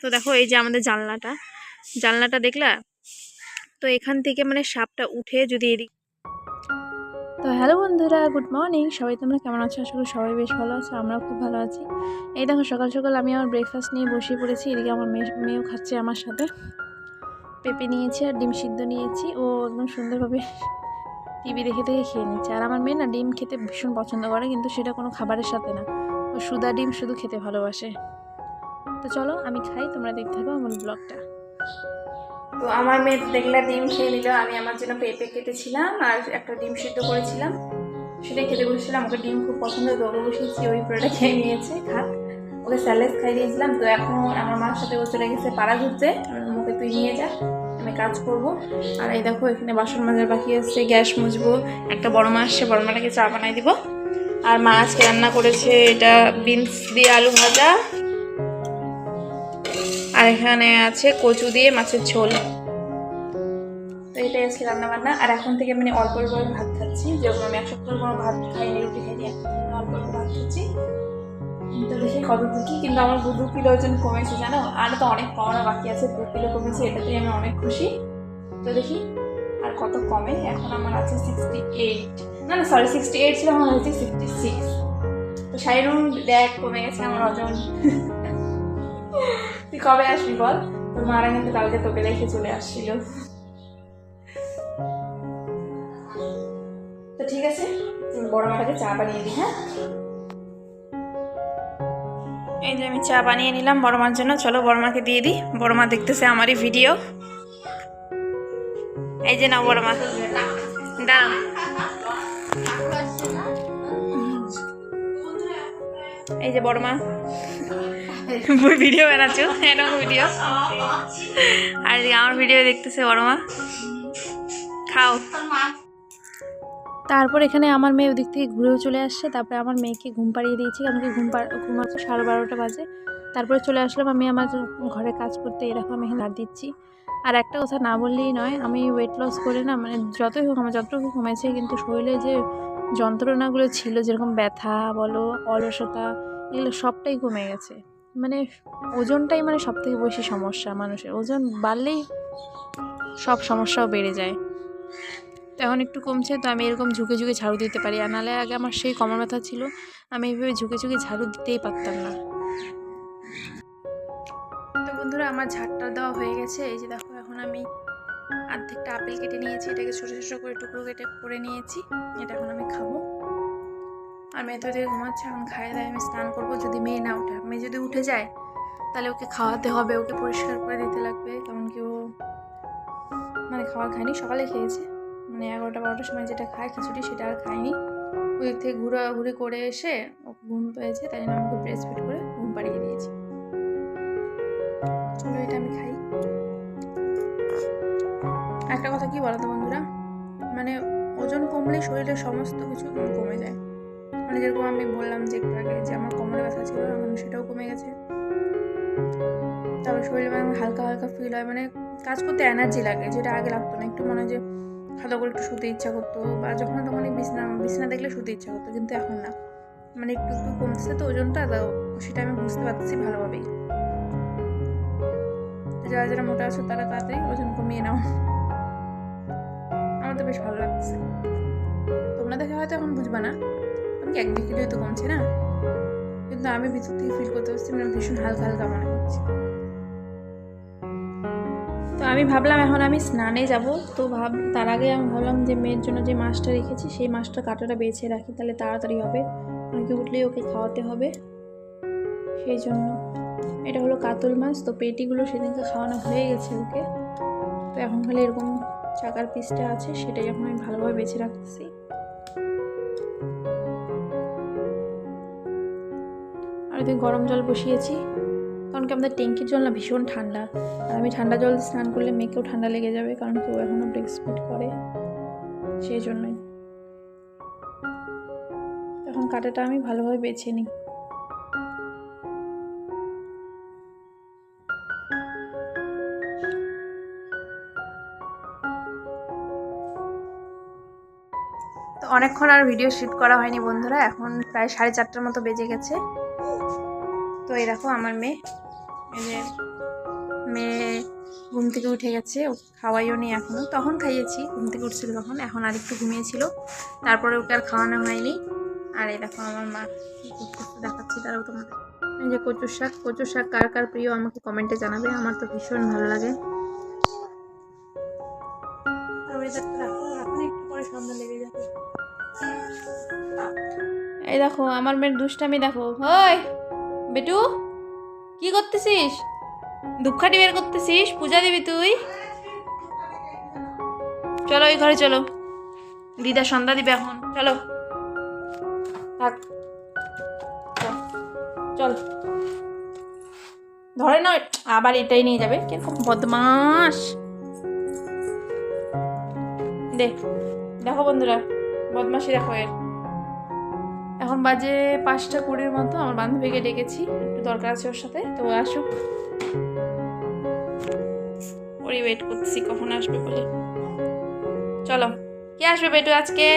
তো দেখো এই যে আমাদের জানলাটা। জানলাটা দেখলা? তো এখান থেকে মানে সাপটা উঠে যদি এদিক তো হ্যালো বন্ধুরা, গুড মর্নিং। সবাই তোমরা কেমন আছো? আশা করি সবাই বেশ ভালো আছো, আমরাও খুব ভালো আছি। এই দেখো সকাল সকাল আমি আমার ব্রেকফাস্ট নিয়ে বসে পড়েছি। এদিকে আমার মেয়ে, মেয়েও খাচ্ছে আমার সাথে। পেঁপে নিয়েছি আর ডিম সিদ্ধ নিয়েছি। ও একদম সুন্দরভাবে টিভি দেখে দেখে খেয়ে নিচ্ছে। আর আমার মেয়ে না ডিম খেতে ভীষণ পছন্দ করে, কিন্তু সেটা কোনো খাবারের সাথে না। ও সুদা ডিম শুধু খেতে ভালোবাসে। তো চলো আমি খাই, তোমরা দেখতে থাকো আমার ব্লগটা। তো আমার মেয়ে দেখলে ডিম খেয়ে নিল, আমি আমার জন্য পেঁপে কেটেছিলাম আর একটা ডিম সিদ্ধ করেছিলাম। সেটাই খেতে বসেছিলাম ওকে ডিম খুব পছন্দ ওকে বসিয়েছি, ওই পুরোটা খেয়ে নিয়েছে, খাক। ওকে স্যালেড খাই দিয়েছিলাম, তো এখন আমার মার সাথে ও চলে গেছে পাড়া ঘুরতে ওকে তুই নিয়ে যা, আমি কাজ করব। আর এই দেখো, এখানে বাসন মাজার বাকি আছে, গ্যাস মুছবো, একটা বড় মা আসছে, বড় মাটাকে চা বানাই দিব। আর মা আজকে রান্না করেছে এটা বিনস দিয়ে আলু ভাজা আর এখানে আছে কচু দিয়ে মাছের ঝোল। তো এটাই আজকে রান্না বান্না আর এখন থেকে মানে অল্প অল্প ভাত খাচ্ছি। যেরকম আমি এক সপ্তাহ কোনো ভাত খাইনি, রুটি খাইনি অল্প অল্প ভাত খাচ্ছি। তো দেখি কত কি কিন্তু আমার দু কিলো ওজন কমেছে, জানো? আর তো অনেক কমানো বাকি আছে, দু কিলো কমেছে, এটাতেই আমি অনেক খুশি। তো দেখি আর কত কমে? এখন আমার আছে সিক্সটি এইট না না সরি সিক্সটি এইট ছিল আমার হয়েছে সিক্সটি সিক্স তো সাইরুন দেখ কমে গেছে, আমার ওজন। কবে আসবি বল? তোর মারা কিন্তু কালকে তোকে রেখে চলে আসছিল। তো ঠিক আছে, তুমি বড় মাটাকে চা বানিয়ে দিই হ্যাঁ? এই যে আমি চা বানিয়ে নিলাম বড় মার জন্য। চলো বড় মাকে দিয়ে দিই। বড় মা দেখতেছে আমারই ভিডিও। এই যে না বড় মা। দাঁড়াও। এই যে বড় মা। ভিডিও বানাচ্ছ? এরকম ভিডিও আর আমার ভিডিও দেখতেছে বড় মা। খাও। তারপর এখানে আমার মেয়ে ওদিক থেকে ঘুরেও চলে আসছে। তারপরে আমার মেয়েকে ঘুম পাড়িয়ে দিয়েছি। আমাকে ঘুম ঘুমাচ্ছে সাড়ে বারোটা বাজে। তারপরে চলে আসলাম আমি আমার ঘরে কাজ করতে। এরকম আমি হাত দিচ্ছি। আর একটা কথা না বললেই নয়, আমি ওয়েট লস করে না মানে যতই হোক, আমার যতটুকু কমেছে কিন্তু শরীরে যে যন্ত্রণাগুলো ছিল, যেরকম ব্যথা বলো, অলসতা, এগুলো সবটাই কমে গেছে। মানে ওজনটাই মানে সব থেকে বেশি সমস্যা মানুষের। ওজন বাড়লেই সব সমস্যাও বেড়ে যায়। তো এখন একটু কমছে, তো আমি এরকম ঝুঁকে ঝুঁকে ঝাড়ু দিতে পারি। আর নাহলে আগে আমার সেই কমর ব্যথা ছিল, আমি এইভাবে ঝুঁকে ঝুঁকে ঝাড়ু দিতেই পারতাম না। তো বন্ধুরা, আমার ঝাড়টা দেওয়া হয়ে গেছে। এই যে দেখো, এখন আমি অর্ধেকটা আপেল কেটে নিয়েছি। এটাকে ছোটো ছোটো করে টুকরো কেটে করে নিয়েছি। এটা এখন আমি খাব। আর মেয়ে তো এদিকে ঘুমাচ্ছে, এখন খাইয়ে দেয়, আমি স্নান করব, যদি মেয়ে না ওঠে, মেয়ে যদি উঠে যায়, তাহলে ওকে খাওয়াতে হবে, ওকে পরিষ্কার করে দিতে লাগবে তেমন কি ও মানে খাবার খায়নি, সকালে খেয়েছে। মানে এগারোটা, বারোটার সময় যেটা খায়, খিচুড়ি সেটা আর খায়নি। ওই থেকে ঘোরাঘুরি করে এসে ওকে ঘুম পেয়েছে, তাই জন্য আমাকে ব্রেস্ট ফিট করে ঘুম পাড়িয়ে দিয়েছি। চলো এটা আমি খাই। একটা কথা কি বলতো বন্ধুরা? মানে ওজন কমলে শরীরের সমস্ত কিছু কমে যায়। মানে যেরকম আমি বললাম যে একটু আগে যে আমার কোমরে ব্যথা ছিল, এখন সেটাও কমে গেছে। তারপর শরীরে মানে হালকা হালকা ফিল হয় মানে কাজ করতে এনার্জি লাগে, যেটা আগে লাগতো না। একটু মনে হয় যে খাওয়া করে একটু শুতে ইচ্ছা করতো, বা যখন তখন বিছনা বিছনা দেখলে শুতে ইচ্ছা করতো, কিন্তু এখন না। মানে একটু একটু কমছে তো ওজনটা সেটা আমি বুঝতে পারতেছি ভালোভাবেই। যারা যারা মোটা আছো, তারা তাড়াতাড়ি ওজন কমিয়ে নাও। আমার তো বেশ ভালো লাগছে। তোমরা দেখে হয়তো এখন বুঝবা না। আমি কি একদিকে তো কমছে না? কিন্তু আমি ভিতর থেকে ফিল করতে পারছি মানে ভীষণ হালকা হালকা মনে হচ্ছে তো আমি ভাবলাম এখন আমি স্নানে যাব। তো ভাব, তার আগে আমি ভাবলাম যে মেয়ের জন্য যে মাছটা রেখেছি, সেই মাছটা কাটাটা বেছে রাখি, তাহলে তাড়াতাড়ি হবে। অনেকে উঠলেই ওকে খাওয়াতে হবে। সেই জন্য এটা হলো কাতল মাছ। তো পেটিগুলো সেদিনকে খাওয়ানো হয়ে গেছে ওকে। তো এখন খালি এরকম চাকার পিসটা আছে, সেটাই এখন আমি ভালোভাবে বেছে রাখতেছি। ওই গরম জল বসিয়েছি। কারণ কি আমাদের ট্যাঙ্কির জল না ভীষণ ঠান্ডা। আর আমি ঠান্ডা জল স্নান করলে মেয়েকেও ঠান্ডা লেগে যাবে, কারণ কেউ এখনও ব্রেকস্পিড করে। সেই জন্যই এখন কাটাটা আমি ভালোভাবে বেছে নিই। তো অনেকক্ষণ আর ভিডিও শ্যুট করা হয়নি বন্ধুরা, এখন প্রায় সাড়ে চারটার মতো বেজে গেছে। তো এই দেখো আমার মেয়ে। এই যে মেয়ে ঘুম থেকে উঠে গেছে ও খাওয়াইও নি এখনও। তখন খাইয়েছি ঘুম থেকে উঠছিল তখন এখন আর একটু ঘুমিয়েছিল। তারপরে ওকে আর খাওয়ানো হয়নি। আর এই দেখো আমার মা দেখাচ্ছি তারাও তোমাদের। এই যে কচুর শাক কচুর শাক কার কার প্রিয় আমাকে কমেন্টে জানাবে আমার তো ভীষণ ভালো লাগে। এই দেখো আমার মেয়ের দুষ্টামি দেখো। হই বেটু কি করতেছিস? ধূপকাঠি বের করতেছিস? পূজা দিবি তুই? চলো ওই ঘরে চলো। দিদা সন্ধ্যা দিবে এখন। চলো। থাক। চল, ধরে নয় আবার এটাই নিয়ে যাবে। কীরকম বদমাস দে দেখো বন্ধুরা বদমাসি দেখো এর। এখন বাজে পাঁচটা কুড়ির মতো, আমার বান্ধবীকে ডেকেছি, একটু দরকার আছে ওর সাথে, তো আসুক। ওরই ওয়েট করছি কখন আসবে বলে। চলো, কে আসবে বেটু আজকে?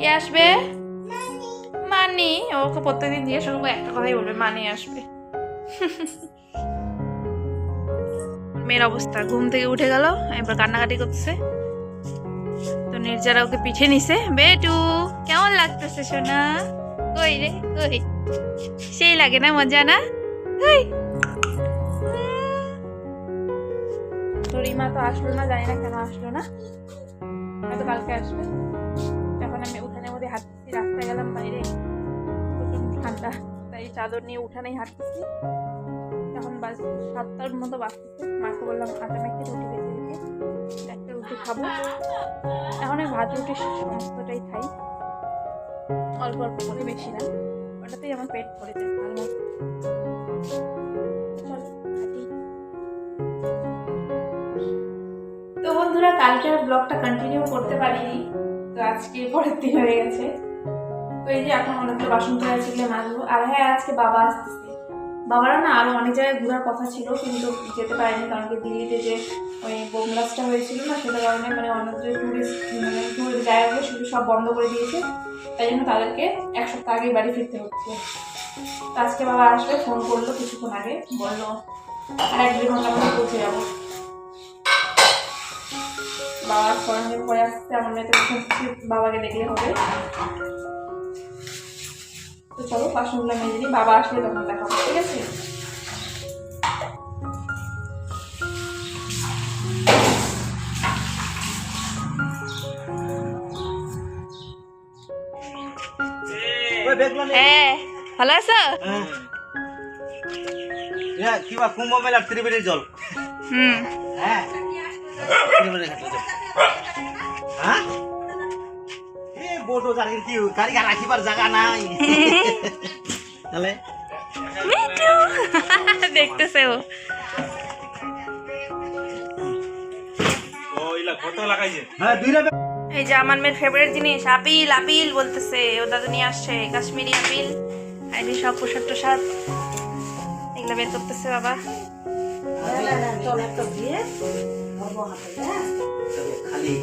কে আসবে? মানি। ওকে প্রত্যেকদিন জিজ্ঞেস করব, একটা কথাই বলবে, মানি আসবে। মেয়ের অবস্থা, ঘুম থেকে উঠে গেল, এবার কান্নাকাটি করতেছে। তো নির্জারা ওকে পিঠে নিছে। বেটু, কেমন লাগতেছে সোনা? কই রে, কই? সেই লাগে না মজা না? তোর তো আসলো না, জানি না কেন আসলো না। হয়তো কালকে আসবে। তখন আমি উঠানের মধ্যে হাঁটতেছি, রাস্তায় গেলাম বাইরে। প্রচণ্ড ঠান্ডা, তাই চাদর নিয়ে উঠানেই হাঁটতেছি। তখন বাজ সাতটার মতো বাজতেছে। মাকে বললাম আটা মেখে রুটি বেঁচে একটা রুটি খাব। এখন আমি ভাত, রুটি সমস্তটাই খাই। অল্প অল্প করে, বেশি না। ওটাতেই আমার পেট ভরে যায়, ভালো। তো বন্ধুরা, কালকে আর ব্লগটা কন্টিনিউ করতে পারিনি। তো আজকে পরের দিন হয়ে গেছে। তো এই যে এখন অনেকটা বাসন ধরে সেগুলো মাজবো। আর হ্যাঁ আজকে বাবা আসতেছে। বাবারা না আরও অনেক জায়গায় ঘোরার কথা ছিল, কিন্তু যেতে পারেনি কারণ কি দিল্লিতে যে ওই বোমলাসটা হয়েছিল না সেটা কারণে মানে অনেক যে টুরিস্ট মানে টুরিস্ট জায়গাগুলো সেগুলো সব বন্ধ করে দিয়েছে। তাই জন্য তাদেরকে এক সপ্তাহ আগেই বাড়ি ফিরতে হচ্ছে। আজকে বাবা আসলে ফোন করল কিছুক্ষণ আগে, বলল, আর এক দুই ঘণ্টার মধ্যে পৌঁছে যাব। বাবার দিন পরে আসতে আমার মেয়ে তো বাবাকে দেখলে হবে। তো চলো বাসনগুলো মেজে নিই বাবা আসলে তখন দেখা হবে ঠিক আছে? হ্যাঁ ভালো আছো? হ্যাঁ। কিবা কুম্ভ মেলার ত্রিবেণীর জল। হুম। হ্যাঁ। ত্রিবেণীর জল গাড়ির কি গাড়ি রাখিবার জায়গা নাই। তাহলে? মিঠু। দেখতেছে ও। হ্যাঁ এই যে আমার মেয়ের ফেভারিট জিনিস আপিল আপিল বলতেছে ও দাদু নিয়ে আসছে কাশ্মীরি আপিল। আর সব প্রসাদ প্রসাদ এগুলো বের করতেছে বাবা। খালি।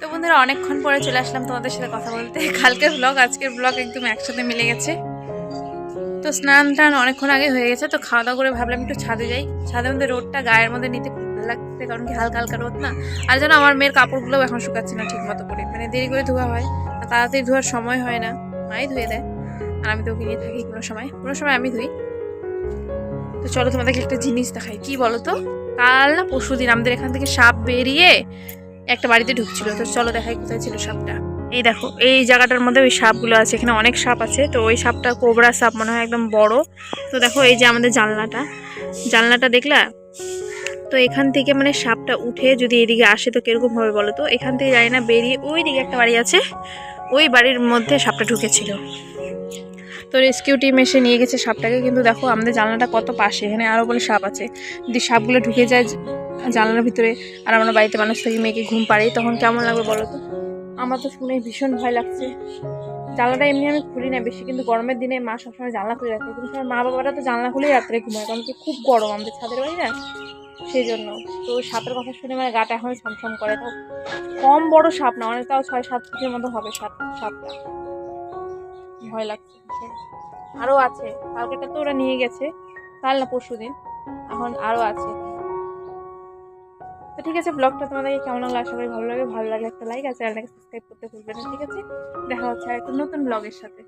তো বন্ধুরা, অনেকক্ষণ পরে চলে আসলাম তোমাদের সাথে কথা বলতে। কালকের ব্লগ আজকের ব্লগ একদম একসাথে মিলে গেছে। তো স্নান টান অনেকক্ষণ আগে হয়ে গেছে, তো খাওয়া দাওয়া করে ভাবলাম একটু ছাদে যাই। ছাদের মধ্যে রোদটা গায়ের মধ্যে নিতে খুব ভালো লাগছে, কারণ কি হালকা হালকা রোদ না। আর যেন আমার মেয়ের কাপড়গুলোও এখন শুকাচ্ছে না ঠিক মতো করে। মানে দেরি করে ধোয়া হয়, আর তাড়াতাড়ি ধোয়ার সময় হয় না। মাই ধুয়ে দেয়, আর আমি তো ওকে নিয়ে থাকি কোনো সময়। কোনো সময় আমি ধুই। তো চলো তোমাদেরকে একটা জিনিস দেখাই। কি বলো তো? কাল না পরশু দিন আমাদের এখান থেকে সাপ বেরিয়ে একটা বাড়িতে ঢুকছিল। তো চলো দেখাই কোথায় ছিল সাপটা। এই দেখো, এই জায়গাটার মধ্যে ওই সাপগুলো আছে, এখানে অনেক সাপ আছে। তো ওই সাপটা কোবরা সাপ মনে হয় একদম বড়। তো দেখো এই যে আমাদের জানলাটা। জানলাটা দেখলা? তো এখান থেকে মানে সাপটা উঠে যদি এদিকে আসে তো কীরকম হবে বলো তো? এখান থেকে জানি না, বেরিয়ে ওই দিকে একটা বাড়ি আছে। ওই বাড়ির মধ্যে সাপটা ঢুকেছিল। তো রেস্কিউ টিম এসে নিয়ে গেছে সাপটাকে, কিন্তু দেখো আমাদের জানলাটা কত পাশে, এখানে আরও বলে সাপ আছে। যদি সাপগুলো ঢুকে যায় জানলার ভিতরে আর আমরা বাড়িতে মানুষ থেকে, মেয়েকে ঘুম পাড়ি তখন কেমন লাগবে বলো তো? আমার তো শুনে ভীষণ ভয় লাগছে। জানলাটা এমনি আমি খুলি না বেশি, কিন্তু গরমের দিনে মা সবসময় জানলা খুলে রাখে। কিন্তু মা বাবারা তো জানলা খুলেই রাত্রে ঘুমায়, কারণ কি খুব গরম আমাদের ছাদের বাড়ি না? সেই জন্য। তো সাপের কথা শুনে মানে গাটা এখন ছমছম করে। তাও কম বড় সাপ না অনেক তাও ছয় সাত ফুটের মতো হবে সাপ, সাপটা। ভয় লাগছে আরও আরও আছে, কালকেটা তো ওরা নিয়ে গেছে, কাল না পরশু দিন। এখন আরও আছে। তো ঠিক আছে, ব্লগটা তোমাদেরকে কেমন লাগল আশা করি ভালো লাগে ভালো লাগলে একটা লাইক আর চ্যানেলটাকে সাবস্ক্রাইব করতে ভুলবে না, ঠিক আছে? দেখা হচ্ছে আর একটা নতুন ব্লগের সাথে।